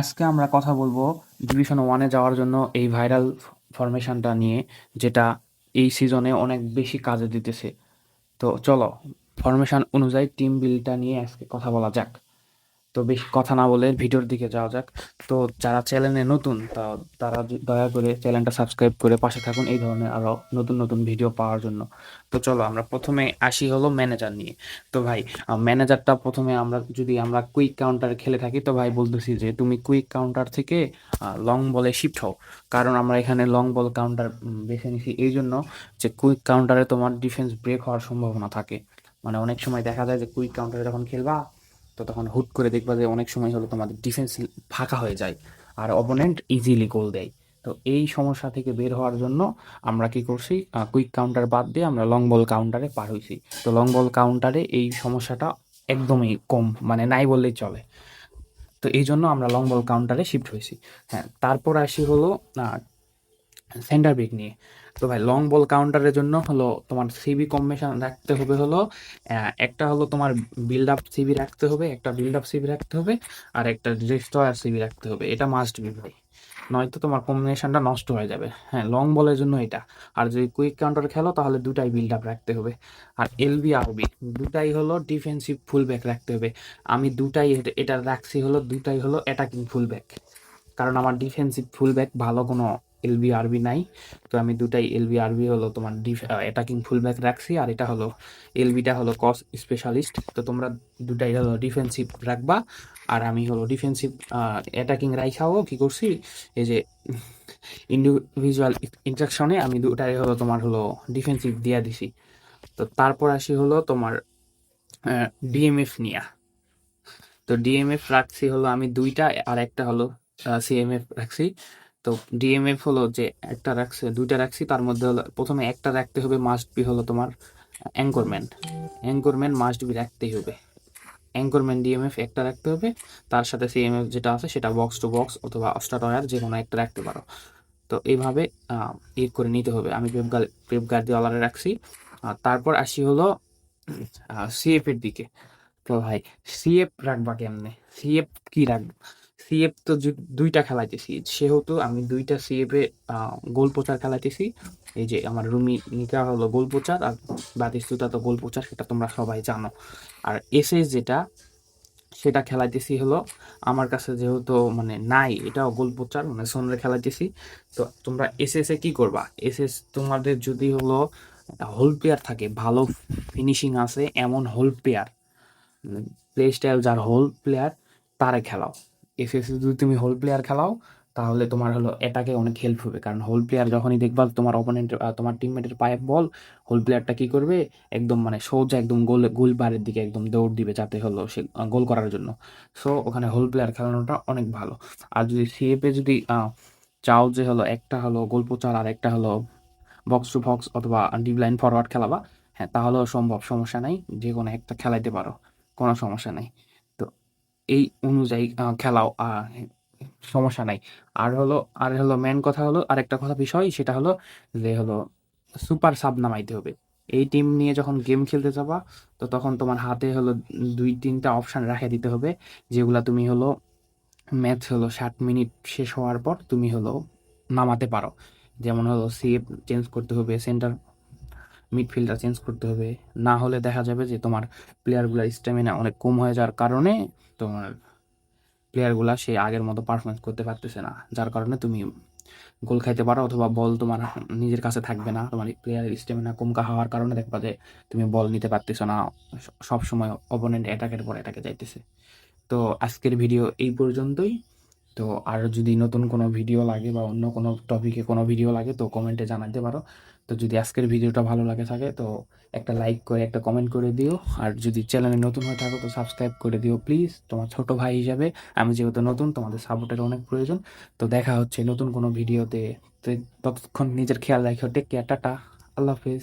আজকে আমরা কথা বলব ডিভিশন ওয়ানে যাওয়ার জন্য এই ভাইরাল ফরমেশনটা নিয়ে, যেটা এই সিজনে অনেক বেশি কাজে দিতেছে। তো চলো ফরমেশন অনুযায়ী টিম বিলটা নিয়ে আজকে কথা বলা যাক। তো বেশি কথা না বলে ভিডিওর দিকে যাওয়া যাক। তো যারা চ্যানেলে নতুন, তা তারা দয়া করে চ্যানেলটা সাবস্ক্রাইব করে পাশে থাকুন এই ধরনের আরও নতুন নতুন ভিডিও পাওয়ার জন্য। তো চলো আমরা প্রথমে আসি হলো ম্যানেজার নিয়ে। তো ভাই ম্যানেজারটা প্রথমে আমরা যদি আমরা কুইক কাউন্টারে খেলে থাকি, তো ভাই বলতেছি যে তুমি কুইক কাউন্টার থেকে লং বলে শিফট হও। কারণ আমরা এখানে লং বল কাউন্টার বেছে নিছি এই জন্য যে কুইক কাউন্টারে তোমার ডিফেন্স ব্রেক হওয়ার সম্ভাবনা থাকে। মানে অনেক সময় দেখা যায় যে কুইক কাউন্টারে যখন খেলবা তো তখন হুট করে দেখবা যে অনেক সময় হলো তোমাদের ডিফেন্স ফাঁকা হয়ে যায় আর অপোনেন্ট ইজিলি গোল দেয়। তো এই সমস্যা থেকে বের হওয়ার জন্য আমরা কি করছি কুইক কাউন্টার বাদ দিয়ে আমরা লং বল কাউন্টারে পার হয়েছি তো লং বল কাউন্টারে এই সমস্যাটা একদমই কম মানে নাই বললেই চলে। তো এই জন্য আমরা লং বল কাউন্টারে শিফট হয়েছি হ্যাঁ তারপর আসি হলো সেন্টার ব্রেক নিয়ে। তো ভাই লং বল কাউন্টারের জন্য হলো তোমার সিবি কম্বিনেশন রাখতে হবে হলো একটা হলো তোমার বিল্ড আপ সিবি রাখতে হবে, একটা বিল্ড আপ সিবি রাখতে হবে, আর একটা ডিস্ট্রয়ার সিবি রাখতে হবে। এটা মাস্ট বি ভাই। নয়তো তোমার কম্বিনেশনটা নষ্ট হয়ে যাবে। হ্যাঁ লং বলের জন্য এটা। আর যদি কুইক কাউন্টার খেলো, তাহলে দুটাই বিল্ড আপ রাখতে হবে। আর এলবি আরবি দুটাই হলো ডিফেন্সিভ ফুল ব্যাক রাখতে হবে। আমি দুটাই এটা- এটা রাখছি হলো, দুটাই হলো অ্যাটাকিং ফুল ব্যাক কারণ আমার ডিফেন্সিভ ফুল ব্যাক ভালো কোনো এলবি আরবি নাই। তো আমি দুটাই এলবি আরবি হলো তোমার অ্যাটাকিং ফুল ব্যাক রাখছি আর এটা হলো এলবিটা হলো কস স্পেশালিস্ট তো তোমরা দুটাই হলো ডিফেন্সিভ রাখবা। আর আমি হলো ডিফেন্সিভ অ্যাটাকিং রাইখাও কি করছি? এই যে ইন্ডিভিজুয়াল ইন্ট্রাকশনে আমি দুটাই হলো তোমার হলো ডিফেন্সিভ দিয়া দিছি। তো তারপর আসি হলো তোমার ডিএমএফ নিয়া। তো ডিএমএফ রাখছি হলো আমি দুইটা আর একটা হলো সিএমএফ রাখছি। তো ডিএমএফ হলো যে একটা রাখছে, দুইটা রাখছি, তার মধ্যে হলো প্রথমে একটা রাখতে হবে মাস্ট বি হলো তোমার অ্যাঙ্করম্যান অ্যাঙ্করম্যান মাস্ট বি রাখতেই হবে। অ্যাঙ্করম্যান ডিএমএফ একটা রাখতে হবে, তার সাথে সিএমএফ যেটা আছে সেটা বক্স টু বক্স অথবা অস্টাটয়ার যে কোনো একটা রাখতে পারো। তো এইভাবে ই করে নিতে হবে। আমি পেপ গার পেপ গার্দিওলারে রাখছি। তারপর আসি হলো সিএফ এর দিকে। তো ভাই সিএফ রাখবা কেমনে? সিএফ কি রাখব? সিএফ তো দুইটা খেলাইতেছি। সেহেতু আমি দুইটা সিএফ গোল প্রচার খেলাইতেছি। এই যে আমার রুমি নিকা হলো গোল প্রচার আর বাতিস্তুতা তো গোল প্রচার, সেটা তোমরা সবাই জানো। আর এসএস যেটা, সেটা খেলাইতেছি হলো আমার কাছে যেহেতু মানে নাই, এটাও গোল প্রচার মানে সোনরে খেলাইতেছি। তো তোমরা এসএস এ কি করবা? এসএস তোমাদের যদি হলো হোল প্লেয়ার থাকে, ভালো ফিনিশিং আছে, এমন হোল প্লেয়ার প্লে স্টাইল যার হোল প্লেয়ার, তারে খেলাও। এসএস যদি তুমি হোল প্লেয়ার খেলাও, তাহলে তোমার হলো এটাকে অনেক হেল্প হবে। কারণ হোল প্লেয়ার যখনই দেখবা তোমার অপোনেন্ট তোমার টিমমেটের পায়ে বল হোল প্লেয়ারটা কি করবে? একদম মানে সোজা একদম গোল গোল বারের দিকে একদম দৌড় দিবে যাতে হলো সে গোল করার জন্য। সো ওখানে হোল প্লেয়ার খেলানোটা অনেক ভালো। আর যদি সিএপে যদি চাও যে হলো একটা হলো গোল পোচার আর একটা হলো বক্স টু বক্স অথবা ডিপ লাইন ফরওয়ার্ড খেলাবা হ্যাঁ তাহলেও সম্ভব। সমস্যা নাই। যে কোনো একটা খেলাইতে পারো। কোনো সমস্যা নাই। এই অনুযায়ী খেলাও সমস্যা নাই। আর হলো আর হলো মেন কথা হলো, আরেকটা কথা বিষয়, সেটা হলো যে হলো সুপার সাব নামাইতে হবে। এই টিম নিয়ে যখন গেম খেলতে যাবা, তো তখন তোমার হাতে হলো দুই, তিনটা অপশান রাখে দিতে হবে, যেগুলা তুমি হলো ম্যাচ হলো ষাট মিনিট শেষ হওয়ার পর তুমি হলো নামাতে পারো। যেমন হলো সেভ চেঞ্জ করতে হবে সেন্টার মিডফিল্ডার চেঞ্জ করতে হবে। না হলে দেখা যাবে যে তোমার প্লেয়ারগুলোর স্ট্যামিনা অনেক কম হয়ে যাওয়ার কারণে তোমার প্লেয়ারগুলা সে আগের মতো পারফরমেন্স করতে পারতেছে না। যার কারণে তুমি গোল খাইতে পারো অথবা বল তোমার নিজের কাছে থাকবে না। তোমার প্লেয়ারের স্ট্যামিনা কম হওয়ার কারণে দেখবা যে তুমি বল নিতে পারতেছো না। সব সময় অপোনেন্ট অ্যাটাকের পর অ্যাটাকে যাইতেছে। তো আজকের ভিডিও এই পর্যন্তই। তো আর যদি নতুন কোনো ভিডিও লাগে বা অন্য কোনো টপিকে কোনো ভিডিও লাগে, তো কমেন্টে জানাতে পারো। তো যদি আজকের ভিডিওটা ভালো লাগে থাকে, তো একটা লাইক করে, একটা কমেন্ট করে দিও। আর যদি চ্যানেলে নতুন হয়ে থাকো, তো সাবস্ক্রাইব করে দিও প্লিজ তোমার ছোট ভাই হিসাবে আমি যেহেতু নতুন, তোমাদের সাপোর্টের অনেক প্রয়োজন। তো দেখা হচ্ছে নতুন কোনো ভিডিওতে তো। ততক্ষণ নিজের খেয়াল রাখো টেক কেয়ার টাটা। আল্লাহ হাফেজ।